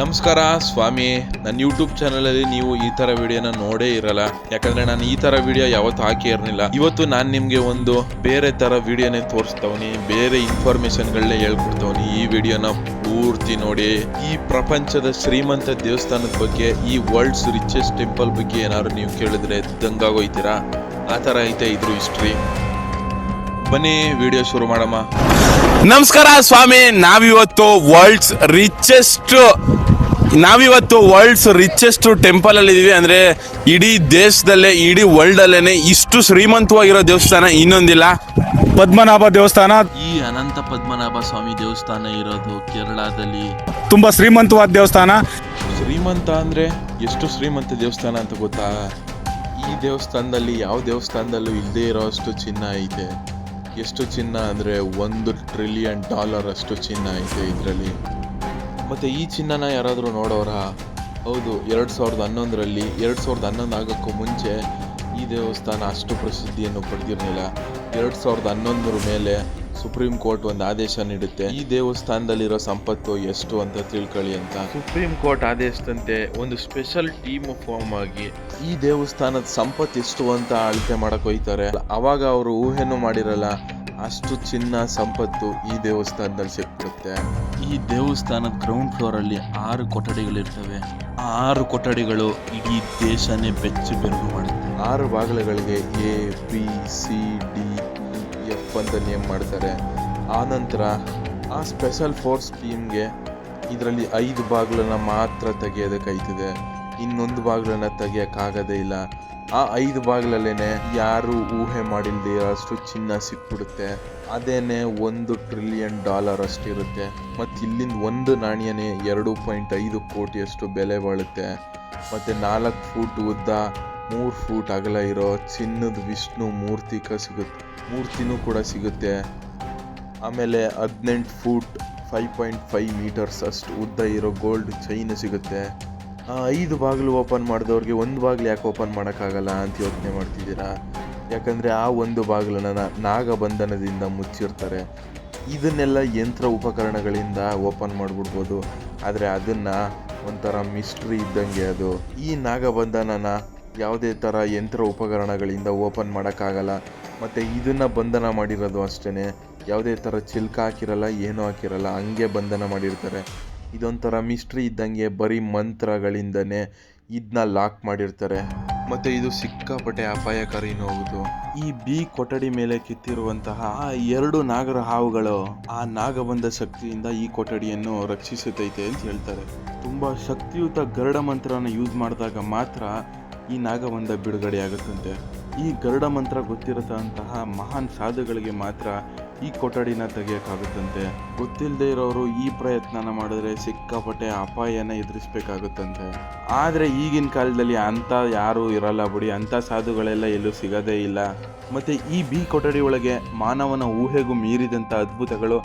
ನಮಸ್ಕಾರ, ಸ್ವಾಮಿ. ನನ್ನ ಯೂಟ್ಯೂಬ್ ಚಾನಲಲ್ಲಿ ನೀವು ಈ ಥರ ವಿಡಿಯೋನ ನೋಡೇ ಇರಲ್ಲ. ಯಾಕಂದ್ರೆ ನಾನು ಈ ಥರ ವಿಡಿಯೋ ಯಾವತ್ತೂ ಹಾಕಿ ಇರಲಿಲ್ಲ. ಇವತ್ತು ನಾನು ನಿಮಗೆ ಒಂದು ಬೇರೆ ಥರ ವಿಡಿಯೋನೇ ತೋರಿಸ್ತವನಿ, ಬೇರೆ ಇನ್ಫಾರ್ಮೇಶನ್ಗಳನ್ನೇ ಹೇಳ್ಕೊಡ್ತವನಿ ಈ ವಿಡಿಯೋನ ಪೂರ್ತಿ ನೋಡಿ. ಈ ಪ್ರಪಂಚದ ಶ್ರೀಮಂತ ದೇವಸ್ಥಾನದ ಬಗ್ಗೆ, ಈ ವರ್ಲ್ಡ್ಸ್ ರಿಚೆಸ್ಟ್ ಟೆಂಪಲ್ ಬಗ್ಗೆ ಏನಾದ್ರು ನೀವು ಕೇಳಿದ್ರೆ ದಂಗಾಗೋಯ್ತೀರಾ? ಆ ಥರ ಐತೆ ಇದ್ರು ಹಿಸ್ಟ್ರಿ ಬನ್ನಿ ವಿಡಿಯೋ ಶುರು ಮಾಡಮ್ಮ. ನಮಸ್ಕಾರ ಸ್ವಾಮಿ ನಾವಿವತ್ತು ವರ್ಲ್ಡ್ಸ್ ರಿಚೆಸ್ಟ್ ನಾವಿವತ್ತು ವರ್ಲ್ಡ್ಸ್ ರಿಚೆಸ್ಟ್ ಟೆಂಪಲ್ ಅಲ್ಲಿ ಇದೀವಿ. ಅಂದ್ರೆ ಇಡೀ ದೇಶದಲ್ಲೇ ಇಡೀ ವರ್ಲ್ಡ್ ಅಲ್ಲೇನೆ ಇಷ್ಟು ಶ್ರೀಮಂತವಾಗಿರೋ ದೇವಸ್ಥಾನ ಇನ್ನೊಂದಿಲ್ಲ. ಪದ್ಮನಾಭ ದೇವಸ್ಥಾನ. ಈ ಅನಂತ ಪದ್ಮನಾಭ ಸ್ವಾಮಿ ದೇವಸ್ಥಾನ ಇರೋದು ಕೇರಳದಲ್ಲಿ. ತುಂಬಾ ಶ್ರೀಮಂತವಾದ ದೇವಸ್ಥಾನ. ಶ್ರೀಮಂತ ಅಂದ್ರೆ ಎಷ್ಟು ಶ್ರೀಮಂತ ದೇವಸ್ಥಾನ ಅಂತ ಗೊತ್ತಾ? ಈ ದೇವಸ್ಥಾನದಲ್ಲಿ ಯಾವ ದೇವಸ್ಥಾನದಲ್ಲೂ ಇಲ್ಲದೆ ಇರೋ ಅಷ್ಟು ಚಿನ್ನ ಐತೆ. ಎಷ್ಟು ಚಿನ್ನ ಅಂದರೆ ಒಂದು ಟ್ರಿಲಿಯನ್ ಡಾಲರ್ ಅಷ್ಟು ಚಿನ್ನ ಐತೆ ಇದರಲ್ಲಿ. ಮತ್ತು ಈ ಚಿನ್ನನ ಯಾರಾದರೂ ನೋಡೋರ? ಹೌದು, ಎರಡು ಸಾವಿರದ ಹನ್ನೊಂದರಲ್ಲಿ ಎರಡು ಸಾವಿರದ ಹನ್ನೊಂದು ಆಗೋಕ್ಕೂ ಮುಂಚೆ ಈ ದೇವಸ್ಥಾನ ಅಷ್ಟು ಪ್ರಸಿದ್ಧಿಯನ್ನು ಪಡೆದಿರಲಿಲ್ಲ. ಎರಡು ಸಾವಿರದ ಹನ್ನೊಂದರ ಮೇಲೆ ಸುಪ್ರೀಂ ಕೋರ್ಟ್ ಒಂದು ಆದೇಶ ನೀಡುತ್ತೆ. ಈ ದೇವಸ್ಥಾನದಲ್ಲಿರೋ ಸಂಪತ್ತು ಎಷ್ಟು ಅಂತ ತಿಳ್ಕೊಳ್ಳಿ ಅಂತ. ಸುಪ್ರೀಂ ಕೋರ್ಟ್ ಆದೇಶದಂತೆ ಒಂದು ಸ್ಪೆಷಲ್ ಟೀಮ್ ಫಾರ್ಮ್ ಆಗಿ ಈ ದೇವಸ್ಥಾನದ ಸಂಪತ್ತು ಎಷ್ಟು ಅಂತ ಅಳತೆ ಮಾಡಕ್ ಹೋಯ್ತಾರೆ. ಅವಾಗ ಅವರು ಊಹೆನೂ ಮಾಡಿರಲ್ಲ ಅಷ್ಟು ಚಿನ್ನ ಸಂಪತ್ತು ಈ ದೇವಸ್ಥಾನದಲ್ಲಿ ಸಿಕ್ಕುತ್ತೆ ಈ ದೇವಸ್ಥಾನದ ಗ್ರೌಂಡ್ ಫ್ಲೋರ್ ಅಲ್ಲಿ ಆರು ಕೊಠಡಿಗಳಿರ್ತವೆ. ಆ ಆರು ಕೊಠಡಿಗಳು ಇಡೀ ದೇಶನೇ ಬೆಚ್ಚಿ ಬೆರಗು ಮಾಡುತ್ತೆ. ಆರು ಬಾಗಿಲುಗಳಿಗೆ A B C D F ಅಂತ ನೇಮ್ ಮಾಡ್ತಾರೆ. ಆನಂತರ ನಂತರ ಆ ಸ್ಪೆಷಲ್ ಫೋರ್ಸ್ ಟೀಮ್ಗೆ ಇದರಲ್ಲಿ ಐದು ಭಾಗಗಳನ್ನ ಮಾತ್ರ ತೆಗೆಯೋದಕ್ಕಾಯ್ತದೆ ಇನ್ನೊಂದು ಭಾಗಗಳನ್ನ ತೆಗಿಯೋಕ್ಕಾಗೋದೇ ಇಲ್ಲ. ಆ ಐದು ಭಾಗಲಲ್ಲೇ ಯಾರು ಊಹೆ ಮಾಡಿಲ್ಲದೆ ಅಷ್ಟು ಚಿನ್ನ ಸಿಕ್ಬಿಡುತ್ತೆ. ಅದೇನೆ ಒಂದು ಟ್ರಿಲಿಯನ್ ಡಾಲರ್ ಅಷ್ಟಿರುತ್ತೆ. ಮತ್ತು ಇಲ್ಲಿಂದ ಒಂದು ನಾಣ್ಯನೇ ಎರಡು ಪಾಯಿಂಟ್ ಐದು ಕೋಟಿಯಷ್ಟು ಬೆಲೆ ಬಾಳುತ್ತೆ. ಮತ್ತು ನಾಲ್ಕು ಫೂಟ್ ಉದ್ದ, ಮೂರು ಫೂಟ್ ಅಗಲ ಇರೋ ಚಿನ್ನದ ವಿಷ್ಣು ಮೂರ್ತಿ ಸಿಗುತ್ತೆ. ಮೂರ್ತಿನೂ ಕೂಡ ಸಿಗುತ್ತೆ. ಆಮೇಲೆ ಹದಿನೆಂಟು foot five point five metres ಅಷ್ಟು ಉದ್ದ ಇರೋ ಗೋಲ್ಡ್ ಚೈನ್ ಸಿಗುತ್ತೆ. ಐದು ಬಾಗಿಲು ಓಪನ್ ಮಾಡಿದವ್ರಿಗೆ ಒಂದು ಬಾಗಿಲು ಯಾಕೆ ಓಪನ್ ಮಾಡೋಕ್ಕಾಗಲ್ಲ ಅಂತ ಯೋಚನೆ ಮಾಡ್ತಿದ್ದೀರಾ? ಯಾಕಂದರೆ ಆ ಒಂದು ಬಾಗಿಲನ್ನು ನಾಗಬಂಧನದಿಂದ ಮುಚ್ಚಿರ್ತಾರೆ. ಇದನ್ನೆಲ್ಲ ಯಂತ್ರ ಉಪಕರಣಗಳಿಂದ ಓಪನ್ ಮಾಡಿಬಿಡ್ಬೋದು. ಆದರೆ ಅದನ್ನು ಒಂಥರ ಮಿಸ್ಟ್ರಿ ಇದ್ದಂಗೆ ಅದು. ಈ ನಾಗಬಂಧನನ ಯಾವುದೇ ಥರ ಯಂತ್ರ ಉಪಕರಣಗಳಿಂದ ಓಪನ್ ಮಾಡೋಕ್ಕಾಗಲ್ಲ. ಮತ್ತು ಇದನ್ನು ಬಂಧನ ಮಾಡಿರೋದು ಅಷ್ಟೇ ಯಾವುದೇ ಥರ ಚಿಲ್ಕ ಹಾಕಿರಲ್ಲ, ಏನೂ ಹಾಕಿರಲ್ಲ, ಹಂಗೆ ಬಂಧನ ಮಾಡಿರ್ತಾರೆ. ಇದೊಂಥರ ಮಿಸ್ಟ್ರಿ ಇದ್ದಂಗೆ ಬರೀ ಮಂತ್ರಗಳಿಂದನೇ ಇದನ್ನ ಲಾಕ್ ಮಾಡಿರ್ತಾರೆ. ಮತ್ತು ಇದು ಸಿಕ್ಕಾಪಟ್ಟೆ ಅಪಾಯಕಾರಿ ಹೌದು ಈ ಬಿ ಕೊಠಡಿ ಮೇಲೆ ಕಿತ್ತಿರುವಂತಹ ಎರಡು ನಾಗರ ಹಾವುಗಳು ಆ ನಾಗಬಂಧ ಶಕ್ತಿಯಿಂದ ಈ ಕೊಠಡಿಯನ್ನು ರಕ್ಷಿಸುತ್ತೈತೆ ಅಂತ ಹೇಳ್ತಾರೆ. ತುಂಬಾ ಶಕ್ತಿಯುತ ಗರುಡ ಮಂತ್ರನ ಯೂಸ್ ಮಾಡಿದಾಗ ಮಾತ್ರ ಈ ನಾಗಬಂಧ ಬಿಡುಗಡೆ ಆಗುತ್ತಂತೆ ಈ ಗರುಡ ಮಂತ್ರ ಗೊತ್ತಿರತಂತಹ ಮಹಾನ್ ಸಾಧುಗಳಿಗೆ ಮಾತ್ರ ಈ ಕೊಠಡಿನ ತೆಗಿಯೋಕ್ಕಾಗುತ್ತಂತೆ. ಗೊತ್ತಿಲ್ಲದೆ ಇರೋರು ಈ ಪ್ರಯತ್ನನ ಮಾಡಿದ್ರೆ ಸಿಕ್ಕಾಪಟ್ಟೆ ಅಪಾಯನ ಎದುರಿಸ್ಬೇಕಾಗುತ್ತಂತೆ. ಆದರೆ ಈಗಿನ ಕಾಲದಲ್ಲಿ ಅಂಥ ಯಾರೂ ಇರಲ್ಲ ಬಿಡಿ, ಅಂಥ ಸಾಧುಗಳೆಲ್ಲ ಎಲ್ಲೂ ಸಿಗೋದೇ ಇಲ್ಲ. ಮತ್ತು ಈ ಬಿ ಕೊಠಡಿ ಒಳಗೆ ಮಾನವನ ಊಹೆಗೂ ಮೀರಿದಂಥ ಅದ್ಭುತಗಳು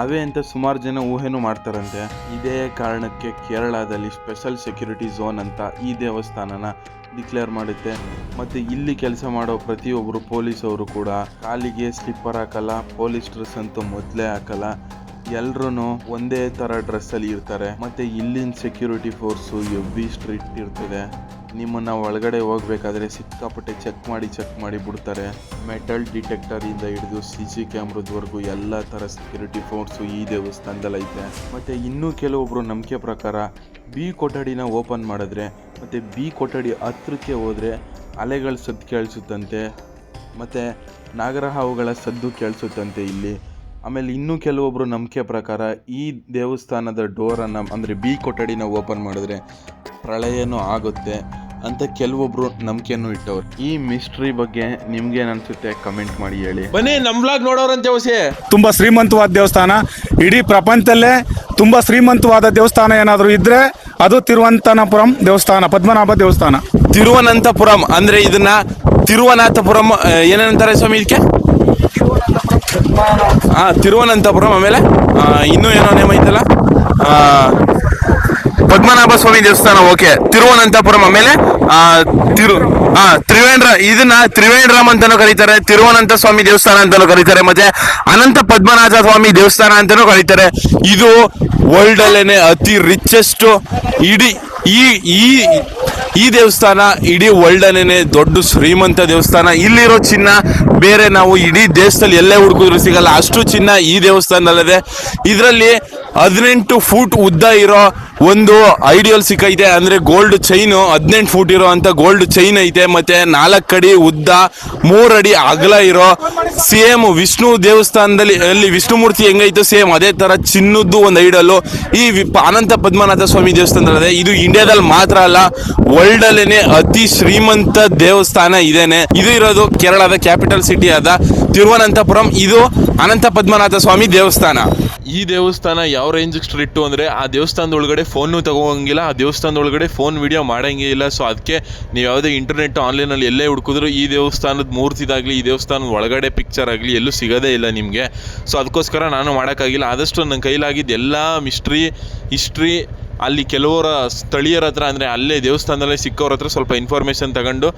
ಅವೇ ಅಂತ ಸುಮಾರು ಜನ ಊಹೆನೂ ಮಾಡ್ತಾರಂತೆ. ಇದೇ ಕಾರಣಕ್ಕೆ ಕೇರಳದಲ್ಲಿ ಸ್ಪೆಷಲ್ ಸೆಕ್ಯೂರಿಟಿ ಝೋನ್ ಅಂತ ಈ ದೇವಸ್ಥಾನನ ಡಿಕ್ಲೇರ್ ಮಾಡುತ್ತೆ. ಮತ್ತು ಇಲ್ಲಿ ಕೆಲಸ ಮಾಡೋ ಪ್ರತಿಯೊಬ್ಬರು ಪೊಲೀಸವರು ಕೂಡ ಕಾಲಿಗೆ ಸ್ಲಿಪ್ಪರ್ ಹಾಕಲ್ಲ ಪೊಲೀಸ್ ಡ್ರೆಸ್ ಅಂತೂ ಮೊದಲೇ ಹಾಕಲ್ಲ. ಎಲ್ರೂ ಒಂದೇ ಥರ ಡ್ರೆಸ್ಸಲ್ಲಿ ಇರ್ತಾರೆ. ಮತ್ತು ಇಲ್ಲಿನ ಸೆಕ್ಯೂರಿಟಿ ಫೋರ್ಸು ಎಬ್ಬಿ ಸ್ಟ್ರಿಕ್ಟ್ ಇರ್ತದೆ. ನಿಮ್ಮನ್ನು ಒಳಗಡೆ ಹೋಗ್ಬೇಕಾದ್ರೆ ಸಿಕ್ಕಾಪಟ್ಟೆ ಚೆಕ್ ಮಾಡಿ ಚೆಕ್ ಮಾಡಿ ಬಿಡ್ತಾರೆ. ಮೆಟಲ್ ಡಿಟೆಕ್ಟರಿಂದ ಹಿಡಿದು ಸಿ ಸಿ ಕ್ಯಾಮ್ರದವರೆಗೂ ಎಲ್ಲ ಥರ ಸೆಕ್ಯೂರಿಟಿ ಫೋರ್ಸು ಈ ದೇವಸ್ಥಾನದಲ್ಲೈತೆ ಮತ್ತು ಇನ್ನೂ ಕೆಲವೊಬ್ಬರು ನಂಬಿಕೆ ಪ್ರಕಾರ ಬಿ ಕೊಠಡಿನ ಓಪನ್ ಮಾಡಿದ್ರೆ, ಮತ್ತು ಬಿ ಕೊಠಡಿ ಹತ್ರಕ್ಕೆ ಹೋದರೆ ಅಲೆಗಳ ಸದ್ದು ಕೇಳಿಸುತ್ತಂತೆ. ಮತ್ತು ನಾಗರಹಾವುಗಳ ಸದ್ದು ಕೇಳಿಸುತ್ತಂತೆ ಇಲ್ಲಿ. ಆಮೇಲೆ ಇನ್ನೂ ಕೆಲವೊಬ್ಬರು ನಂಬಿಕೆ ಪ್ರಕಾರ ಈ ದೇವಸ್ಥಾನದ ಡೋರನ್ನು ಅಂದರೆ ಬಿ ಕೊಠಡಿನ ಓಪನ್ ಮಾಡಿದ್ರೆ ಪ್ರಳಯನೂ ಆಗುತ್ತೆ ಅಂತ ಕೆಲವೊಬ್ರು ನಂಬಿಕೆಯನ್ನು ಇಟ್ಟವ್ರು. ಈ ಮಿಸ್ಟ್ರಿ ಬಗ್ಗೆ ನಿಮ್ಗೆ ಅನ್ಸುತ್ತೆ ಕಮೆಂಟ್ ಮಾಡಿ ಹೇಳಿ. ಬನ್ನಿ ನಮ್ ಬ್ಲಾಗ್ ನೋಡೋರಂತೆ ಹೊಸೆ ತುಂಬಾ ಶ್ರೀಮಂತವಾದ ದೇವಸ್ಥಾನ. ಇಡೀ ಪ್ರಪಂಚದಲ್ಲೇ ತುಂಬಾ ಶ್ರೀಮಂತವಾದ ದೇವಸ್ಥಾನ ಏನಾದರೂ ಇದ್ರೆ ಅದು ತಿರುವನಂತಪುರಂ ದೇವಸ್ಥಾನ ಪದ್ಮನಾಭ ದೇವಸ್ಥಾನ. ತಿರುವನಂತಪುರಂ ಅಂದ್ರೆ ಇದನ್ನ ತಿರುವನಾಥಪುರಂ ಏನಂತಾರೆ ಸ್ವಾಮಿ ಇದಕ್ಕೆ ಹಾ ತಿರುವನಂತಪುರಂ ಆಮೇಲೆ ಇನ್ನೂ ಏನೋ ನೇಮ್ ಐತಲ್ಲ? ಪದ್ಮನಾಭ ಸ್ವಾಮಿ ದೇವಸ್ಥಾನ, ಓಕೆ. ತಿರುವನಂತಪುರಂ ಆಮೇಲೆ ತಿರು ಹಾ ತ್ರಿವೇಂದ್ರ, ಇದನ್ನ ತ್ರಿವೇಂದ್ರಂ ಅಂತಾನು ಕರೀತಾರೆ ತಿರುವನಂತ ಸ್ವಾಮಿ ದೇವಸ್ಥಾನ ಅಂತಾನು ಕರೀತಾರೆ, ಮತ್ತೆ ಅನಂತ ಪದ್ಮನಾಥ ಸ್ವಾಮಿ ದೇವಸ್ಥಾನ ಅಂತಾನು ಕರೀತಾರೆ. ಇದು ವರ್ಲ್ಡ್ ಅಲ್ಲೇನೆ ಅತಿ ರಿಚೆಸ್ಟ್ ಇಡೀ, ಈ ಈ ಈ ದೇವಸ್ಥಾನ ಇಡೀ ವರ್ಲ್ಡ್ ಅಲ್ಲೇನೆ ದೊಡ್ಡ ಶ್ರೀಮಂತ ದೇವಸ್ಥಾನ. ಇಲ್ಲಿರೋ ಚಿನ್ನ ಬೇರೆ ನಾವು ಇಡೀ ದೇಶದಲ್ಲಿ ಎಲ್ಲೇ ಹುಡುಕಿದ್ರು ಸಿಗಲ್ಲ. ಅಷ್ಟು ಚಿನ್ನ ಈ ದೇವಸ್ಥಾನದಲ್ಲಿದೆ. ಇದರಲ್ಲಿ ಹದಿನೆಂಟು ಫೂಟ್ ಉದ್ದ ಇರೋ ಒಂದು ಐಡಿಯಲ್ ಸಿಕ್ಕೈತೆ, ಅಂದ್ರೆ ಗೋಲ್ಡ್ ಚೈನ್ ಹದಿನೆಂಟು ಫೂಟ್ ಇರೋ ಅಂತ ಗೋಲ್ಡ್ ಚೈನ್ ಐತೆ, ಮತ್ತೆ ನಾಲ್ಕು ಅಡಿ ಉದ್ದ ಮೂರಡಿ ಅಗಲ ಇರೋ ಸೇಮ್ ವಿಷ್ಣು ದೇವಸ್ಥಾನದಲ್ಲಿ, ಅಲ್ಲಿ ವಿಷ್ಣು ಮೂರ್ತಿ ಹೆಂಗೈತೆ ಸೇಮ್ ಅದೇ ತರ ಚಿನ್ನದ್ದು ಒಂದು ಐಡಲ್ಲು. ಈ ಅನಂತ ಪದ್ಮನಾಥ ಸ್ವಾಮಿ ದೇವಸ್ಥಾನದಲ್ಲಿದೆ. ಇದು ಇಂಡಿಯಾದಲ್ಲಿ ಮಾತ್ರ ಅಲ್ಲ ವರ್ಲ್ಡ್ ಅಲ್ಲೇನೆ ಅತಿ ಶ್ರೀಮಂತ ದೇವಸ್ಥಾನ ಇದೇನೆ. ಇದು ಇರೋದು ಕೇರಳದ ಕ್ಯಾಪಿಟಲ್ ಸಿಟಿ ಆದ ತಿರುವನಂತಪುರಂ. ಇದು ಅನಂತ ಪದ್ಮನಾಥ ಸ್ವಾಮಿ ದೇವಸ್ಥಾನ. ಈ ದೇವಸ್ಥಾನ ಯಾವ ರೇಂಜ್ ಸ್ಟ್ರಿಕ್ಟು ಅಂದರೆ ಆ ದೇವಸ್ಥಾನದ ಒಳಗಡೆ ಫೋನು ತಗೋಂಗಿಲ್ಲ, ಆ ದೇವಸ್ಥಾನದ ಒಳಗಡೆ ಫೋನ್ ವಿಡಿಯೋ ಮಾಡೋಂಗೇ ಇಲ್ಲ. ಸೊ ಅದಕ್ಕೆ ನೀವು ಯಾವುದೇ ಇಂಟರ್ನೆಟ್ ಆನ್ಲೈನಲ್ಲಿ ಎಲ್ಲೇ ಹುಡ್ಕಿದ್ರು ಈ ದೇವಸ್ಥಾನದ ಮೂರ್ತಿದಾಗಲಿ, ಈ ದೇವಸ್ಥಾನದ ಒಳಗಡೆ ಪಿಕ್ಚರ್ ಆಗಲಿ ಎಲ್ಲೂ ಸಿಗೋದೇ ಇಲ್ಲ ನಿಮಗೆ. ಸೊ ಅದಕ್ಕೋಸ್ಕರ ನಾನು ಮಾಡೋಕ್ಕಾಗಿಲ್ಲ. ಆದಷ್ಟು ನನ್ನ ಕೈಲಾಗಿದ್ದು ಎಲ್ಲ ಮಿಸ್ಟ್ರಿ ಹಿಸ್ಟ್ರಿ ಅಲ್ಲಿ ಕೆಲವರ ಸ್ಥಳೀಯರ ಹತ್ರ ಅಂದರೆ ಅಲ್ಲೇ ದೇವಸ್ಥಾನದಲ್ಲೇ ಸಿಕ್ಕವ್ರ ಹತ್ರ ಸ್ವಲ್ಪ ಇನ್ಫಾರ್ಮೇಷನ್ ತಗೊಂಡು,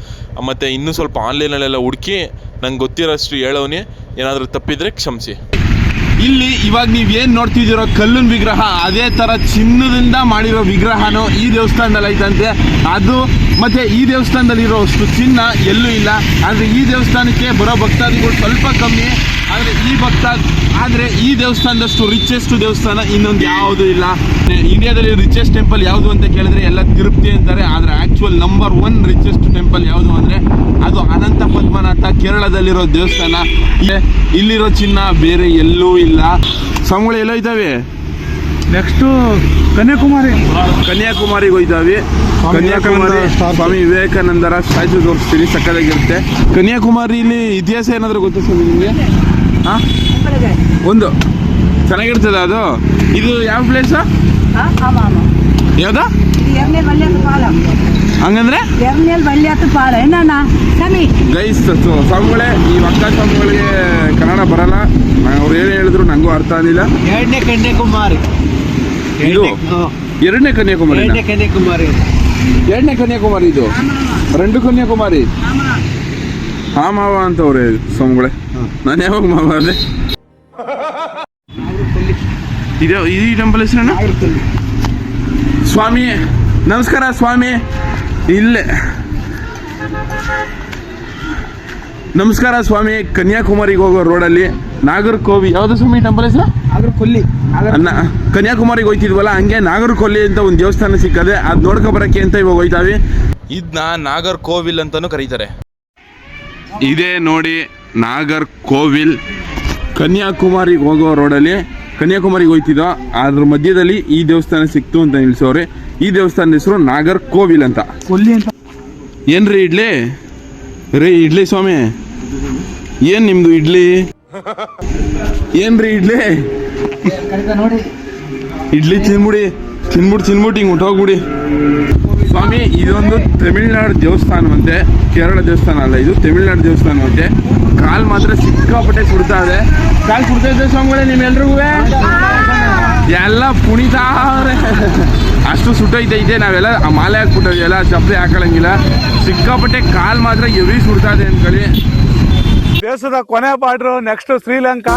ಮತ್ತು ಇನ್ನೂ ಸ್ವಲ್ಪ ಆನ್ಲೈನಲ್ಲೆಲ್ಲ ಹುಡುಕಿ ನಂಗೆ ಗೊತ್ತಿರೋಷ್ಟು ಹೇಳೋನಿ ಏನಾದರೂ ತಪ್ಪಿದರೆ ಕ್ಷಮಿಸಿ. ಇಲ್ಲಿ ಇವಾಗ ನೀವ್ ಏನ್ ನೋಡ್ತಿದ್ದೀರೋ ಕಲ್ಲಿನ ವಿಗ್ರಹ ಅದೇ ತರ ಚಿನ್ನದಿಂದ ಮಾಡಿರೋ ವಿಗ್ರಹನು ಈ ದೇವಸ್ಥಾನದಲ್ಲಿ ಐತಂತೆ. ಅದು ಮತ್ತೆ ಈ ದೇವಸ್ಥಾನದಲ್ಲಿ ಇರೋಷ್ಟು ಚಿನ್ನ ಎಲ್ಲೂ ಇಲ್ಲ. ಆದರೆ ಈ ದೇವಸ್ಥಾನಕ್ಕೆ ಬರೋ ಭಕ್ತಾದಿಗಳು ಸ್ವಲ್ಪ ಕಮ್ಮಿ. ಆದ್ರೆ ಈ ಭಕ್ತ ಆದರೆ ಈ ದೇವಸ್ಥಾನದಷ್ಟು ರಿಚೆಸ್ಟ್ ದೇವಸ್ಥಾನ ಇನ್ನೊಂದು ಯಾವುದು ಇಲ್ಲ. ಇಂಡಿಯಾದಲ್ಲಿ ರಿಚೆಸ್ಟ್ ಟೆಂಪಲ್ ಯಾವುದು ಅಂತ ಕೇಳಿದ್ರೆ ಎಲ್ಲ ತಿರುಪ್ತಿ ಅಂತಾರೆ. ಆದರೆ actual number one richest temple ಯಾವುದು ಅಂದ್ರೆ ಅದು ಅನಂತ ಪದ್ಮನಾಥ ಕೇರಳದಲ್ಲಿರೋ ದೇವಸ್ಥಾನ. ಇಲ್ಲೇ- ಇಲ್ಲಿರೋ ಚಿನ್ನ ಬೇರೆ ಎಲ್ಲೂ ಇಲ್ಲ. ಸ್ವಾಮಿಗಳು ಎಲ್ಲೋ ಇದ್ದಾವೆ? ನೆಕ್ಸ್ಟ್ ಕನ್ಯಾಕುಮಾರಿ. ಕನ್ಯಾಕುಮಾರಿಗೆ ಹೋಯ್ತಾವೆ ಕನ್ಯಾಕುಮಾರಿ. ಸ್ವಾಮಿ ವಿವೇಕಾನಂದರ ಸ್ಟ್ಯಾಚು ತೋರಿಸ್ತೀನಿ ಸಕ್ಕದಾಗಿರುತ್ತೆ ಕನ್ಯಾಕುಮಾರಿಲಿ ಇತಿಹಾಸ ಏನಾದರೂ ಗೊತ್ತಾ ಸ್ವಾಮಿ ನಿಮಗೆ? ಒಂದು. ಚೆನ್ನಾಗಿರ್ತದ ಅದು? ಇದು ಯಾವ ಪ್ಲೇಸ್ ಯಾವ್ದು? ಹಂಗಂದ್ರೆ? ಗೈಸ್ ಸ್ವಾಮಿಗಳೇ ಈ ಅಕ್ಕ ಸ್ವಾಮಿಗಳಿಗೆ ಕನ್ನಡ ಬರಲ್ಲ. ಅವ್ರು ಏನು ಹೇಳಿದ್ರು ನಂಗೂ ಅರ್ಥ ಆಗಿಲ್ಲ ಎರಡನೇ ಕನ್ಯಾಕುಮಾರಿ ಇದು? ಎರಡನೇ ಕನ್ಯಾಕುಮಾರಿ ಎರಡನೇ ಕನ್ಯಾಕುಮಾರಿ ಎರಡನೇ ಕನ್ಯಾಕುಮಾರಿ ಇದು? ರೆಂಡು ಕನ್ಯಾಕುಮಾರಿ ಹಾ ಮಾವ ಅಂತವ್ರೆ ಸೋಮಗಳೇ ನಾನು ಯಾವಾಗ ಮಾವ ಅದೇ ಇದು ಈ ಟೆಂಪಲ್ ಸ್ವಾಮಿ ನಮಸ್ಕಾರ ಸ್ವಾಮಿ. ಇಲ್ಲೇ. ನಮಸ್ಕಾರ ಸ್ವಾಮಿ ಕನ್ಯಾಕುಮಾರಿಗೆ ಹೋಗೋ ರೋಡಲ್ಲಿ ನಾಗರಕೋವಿ ಯಾವುದು ಸ್ವಾಮಿ ಟೆಂಪಲ್ ಹೆಸರು? ನಾಗರಕೊಲ್ಲಿ ಕನ್ಯಾಕುಮಾರಿಗೆ ಹೋಯ್ತಿದ್ವಲ್ಲ ಹಂಗೆ ನಾಗರಕೊಲ್ಲಿ ಅಂತ ಒಂದು ದೇವಸ್ಥಾನ ಸಿಕ್ಕದೆ ಅದು ನೋಡ್ಕೊ ಬರಕ್ಕೆ ಅಂತ ಇವಾಗ ಹೋಯ್ತಾವಿ. ಇದನ್ನ ನಾಗರ್ ಕೋವಿಲ್ ಅಂತಾನೂ ಕರೀತಾರೆ. ಇದೇ ನೋಡಿ ನಾಗರ್ ಕೋವಿಲ್ ಕನ್ಯಾಕುಮಾರಿಗೆ ಹೋಗೋ ರೋಡಲ್ಲಿ ಕನ್ಯಾಕುಮಾರಿಗೆ ಹೋಯ್ತಿದ್ದೋ ಅದ್ರ ಮಧ್ಯದಲ್ಲಿ ಈ ದೇವಸ್ಥಾನ ಸಿಕ್ತು ಅಂತ ನಿಲ್ಸೋರಿ ಈ ದೇವಸ್ಥಾನದ ಹೆಸರು ನಾಗರ್ ಕೋವಿಲ್ ಅಂತ. ಅಂತ. ಏನ್ರಿ ಇಡ್ಲಿ? ರೀ ಇಡ್ಲಿ ಸ್ವಾಮಿ. ಏನ್ ನಿಮ್ದು ಇಡ್ಲಿ? ಏನ್ರಿ ಇಡ್ಲಿ? ಇಡ್ಲಿ ತಿನ್ಬಿಡಿ. ತಿನ್ಬಿಟ್ಟು ತಿನ್ಬಿಟ್ಟು ಹಿಂಗೆ ಹೊಟ್ಟೋಗ್ಬಿಡಿ ಸ್ವಾಮಿ ಇದೊಂದು ತಮಿಳ್ನಾಡು ದೇವಸ್ಥಾನವಂತೆ ಕೇರಳ ದೇವಸ್ಥಾನ ಅಲ್ಲ ಇದು ತಮಿಳ್ನಾಡು ದೇವಸ್ಥಾನವಂತೆ. ಕಾಲ್ ಮಾತ್ರ ಸಿಕ್ಕಾಪಟ್ಟೆ ಸುಡ್ತಾ ಇದೆ. ಕಾಲ್ ಸುಡ್ತಾ ಇದೆ ಸ್ವಾಮಿಗಳೇ ನಿಮ್ಮೆಲ್ರಿಗೂ? ಎಲ್ಲ ಕುಣಿತಾವ್ರೆ ಅಷ್ಟು ಸುಟ್ಟೋಯ್ತೈತೆ ನಾವೆಲ್ಲ ಆ ಮಾಲೆ ಹಾಕ್ಬಿಟ್ಟಿದೆಯಲ್ಲ ಚಪ್ಪಲಿ ಹಾಕೊಳ್ಳಂಗಿಲ್ಲ. ಸಿಕ್ಕಾಪಟ್ಟೆ ಕಾಲ್ ಮಾತ್ರ ಎವಿ ಸುಡ್ತಾ ಇದೆ ಅಂದ್ಕೊಳ್ಳಿ. ದೇಶದ ಕೊನೆ ಪಾಡ್ರು ನೆಕ್ಸ್ಟ್ ಶ್ರೀಲಂಕಾ.